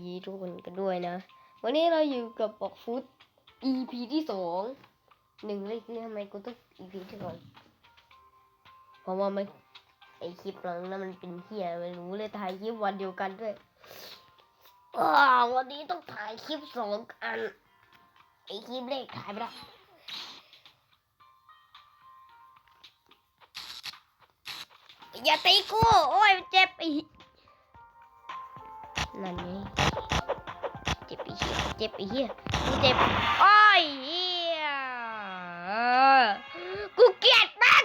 ดีทุกคนกันด้วยนะ วันนี้เราอยู่กับบอกฟุต EP ที่สองหนึ่งเลยคือทำไมกูต้อง EP ที่สองเพราะว่ามันไอคลิปหลังนั้นมันเป็นเฮียไม่รู้เลยถ่ายคลิปวันเดียวกันด้วยวันนี้ต้องถ่ายคลิปสองอันไอคลิปแรกถ่ายไม่ได้อย่าตีกู โอ้ยเจ็บไอ นั่นไงเจ็บไอ้เหี้ยเจ็บไอ้เหี้ยกูเจ็บโอ้ยเหี้ยกูเกลียดมัน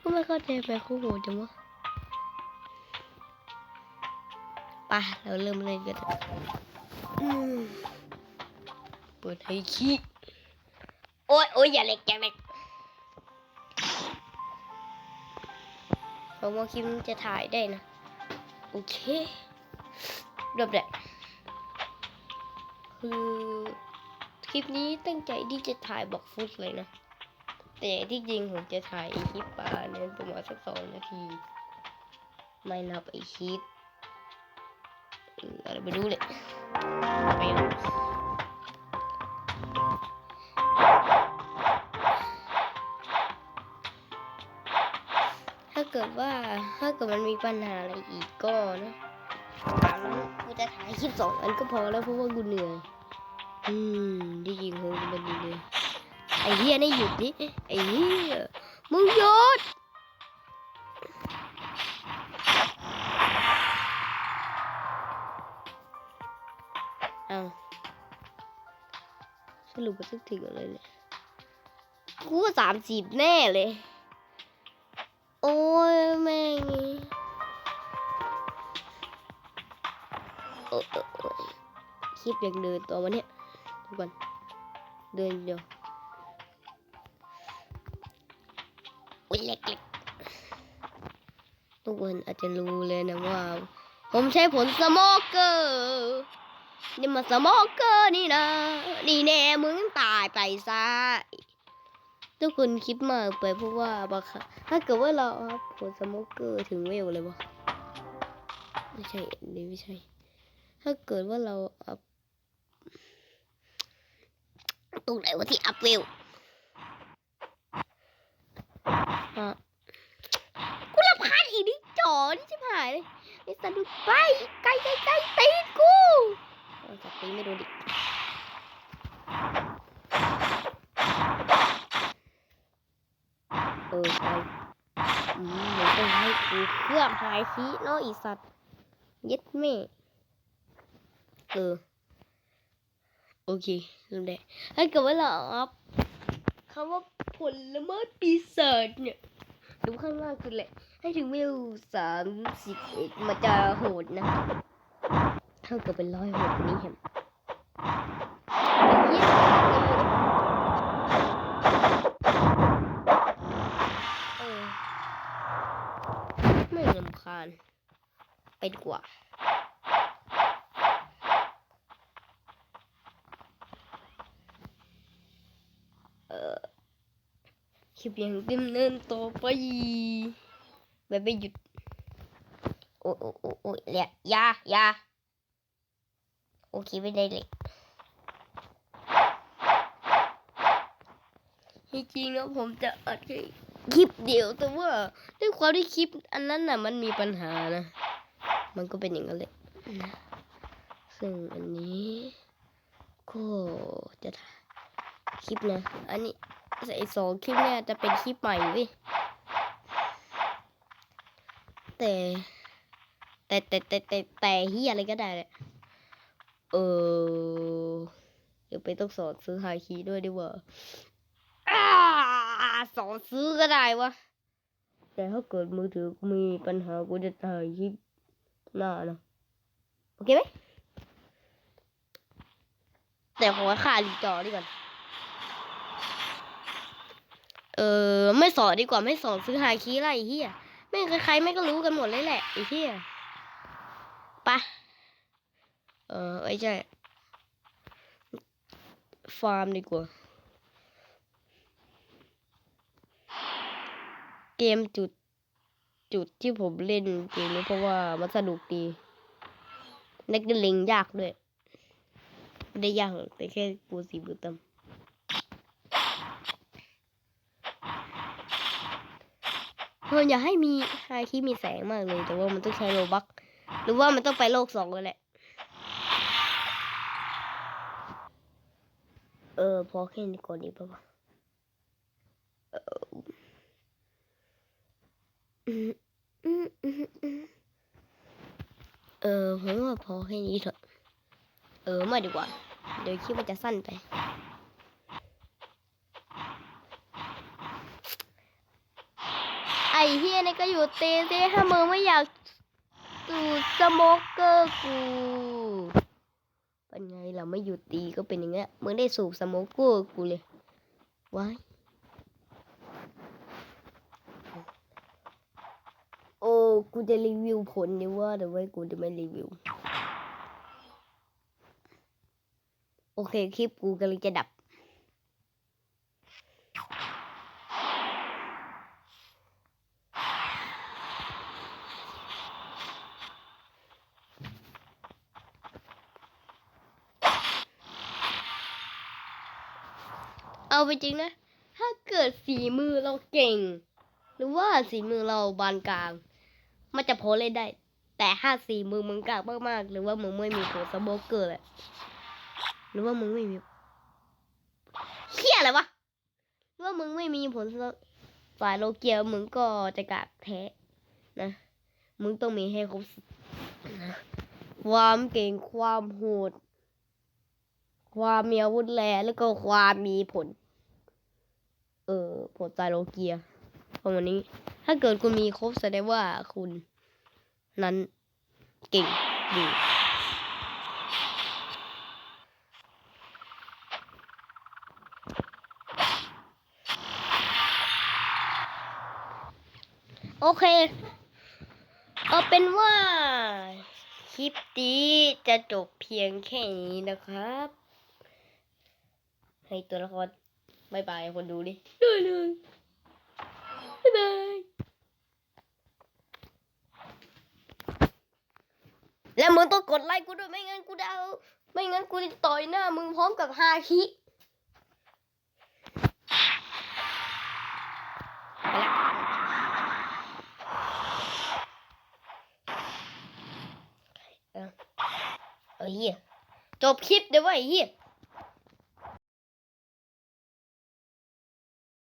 กูไม่เข้าใจไปกูโหดจังวะไปเราเริ่มเล่นกันเถอะอืมเปิดให้ขี้โอ้ยโอ้ยอย่าเล็กอย่าเล็ก เพราะว่าคลิปจะถ่ายได้นะ โอเคเริ่มแหละคือคลิปนี้ตั้งใจที่จะถ่ายบอกฟุตเลยนะ แต่ที่จริงผมจะถ่ายคลิปปลาเนี่ยประมาณสักสองนาที ไม่นับไอคลิปอะไรไม่รู้เลยไปนถ้ เกิดว่าถ้าเกิดมันมีปัญหาอะไรอีกก็นะอันนั้นกูจะถ่ายคลิปสองอันก็พอแล้วเพราะว่ากูเหนื่อย อืมที่จริงคงมันดีเลยไอ้เหี้ยนี่หยุดดิไอ้เหี้ยมึงหยุดเอาสรุปว่าจะถึงอะไรเนี่ยกูว่าสามสิบแน่เลย โอ้ยแม่งโอ้ยคลิปยังเดินตัวมันเนี่ยทุกคนเดินเดียวอุ้ยเล็กๆทุกคนอาจจะรู้เลยนะว่า ผมใช้ผลสโมกเกอร์นี่มาสโมกเกอร์นี่นะนี่แน่มึงตายไปซะ ทุกคนคิดมากไปเพราะว่าบางครั้งถ้าเกิดว่าเราเอาผลสโมกเกอร์ถึงเวลเลยวะไม่ใช่นี่ไม่ใช่ ถ้าเกิดว่าเราอัพตรงไหนวะที่อัพเวลอะกูรำคาญอีนี่จอนี่ชิบหายเลยไอ้สัตว์ดูไปไกลไกลไกลตีนกูจับตีไม่โดนดิ เออไปอืม เดี๋ยวจะให้กูเครื่องหายทีเนาะอีสัตว์ย็ดแม่เออโอเคเริ่มได้ถ้กิดว่าเราอัพคำว่าผลละไม้ปีศาจเนี่ยดูข้างล่างคือแหละ ให้ถึงวิวสามสิบเอ็ดมันจะโหดนะเท่ากับเป็นร้อยโหดกนี้เห็นเยี่ยมเออ ไม่ลำคาญไปดีกว่าเออคลิปยังดำเนินต่อไปแบบไม่หยุด โอ้โอ้ยโอ้ยโอ้ยเละอยายาโอเคไม่ได้เลยจริงๆแล้วผมจะอัดแค่ คลิปเดียวแต่ว่าด้วยความที่คลิปอันนั้นน่ะมันมีปัญหานะ มันก็เป็นอย่างนั้นเลยนะซึ่งอันนี้ก็จะถ่ายคลิปนะ อันนี้ไอสองคลิปเนี่ยจะเป็นคลิปใหม่เว้ยแต่แต่แต่แต่แต่แต่เฮียอะไรก็ได้เลยเออเดี๋ยวไปต้องสอนซื้อไฮคีด้วยดีกว่าอ่า สอนซื้อก็ได้วะ แต่ถ้าเกิดมือถือมีปัญหากูจะถ่ายคลิปหน้านะ โอเคไหมแต่ขอค่ารีจอดีก่อนเออไม่สอนดีกว่าไม่สอนซื้อไฮคีอะไรเฮียไม่ใครๆไม่ก็รู้กันหมดเลยแหละไอ้เฮียปะเออไม่ใช่ฟาร์มดีกว่า เกมจุดจุดที่ผมเล่นเกมนี้เพราะว่ามันสนุกดีและก็เล็งยากด้วยไม่ได้ยากแต่แค่ปูสีบือตำผมอยากให้มีไฮที่มีแสงมากเลย แต่ว่ามันต้องใช้โลบักหรือว่ามันต้องไปโลกสองเลยแหละ เออ พอแค่นี้ก่อนดีป่าวะเอออืมอืมอืมอืม เออผมว่าพอแค่นี้เถอะ เออไม่ดีกว่า เดี๋ยวคลิปมันจะสั้นไป ไอเฮียนี่ก็อยู่เตะสิถ้ามึงไม่อยากสูดสโมกเกอร์กูเป็นไงล่ะไม่หยุดตีก็เป็นอย่างเงี้ยมึงได้สูบสโมกเกอร์กูเลยว้ายโอ้ กูจะรีวิวผลดีว่าแต่ว่ากูจะไม่รีวิว โอเคคลิปกูกำลังจะดับ เอาไปจริงนะ ถ้าเกิดฝีมือเราเก่ง หรือว่าฝีมือเราบานกลาง มันจะโพเล่นได้ แต่ถ้าฝีมือมึงกากมากๆ หรือว่ามึงไม่มีโผสโมกเกอร์แหละหรือว่ามึงไม่มีเฮียอะไรวะหรือว่ามึงไม่มีผลฝ่ายโลเกียมึงก็จะกากแท้นะ มึงต้องมีให้ครบสิบนะความเก่งความโหดความมีอาวุธแรงแล้วก็ความมีผล เออผลตายโลเกีย ประมาณนี้ ถ้าเกิดคุณมีครบแสดงว่าคุณ นั้นเก่งดีโอเค เอาเป็นว่า คลิปนี้จะจบเพียงแค่นี้นะครับ ให้ตัวละครบายบายคนดูดิด้เลยบายบาย แล้วมึงต้อง กดไลค์กูด้วยไม่งั้นกูจะเอาไม่งั้นกูจะต่อยหน้ามึงพร้อมกับฮาคิไปละเออเออเฮียจบคลิปเดี๋ยวไอ้เฮีย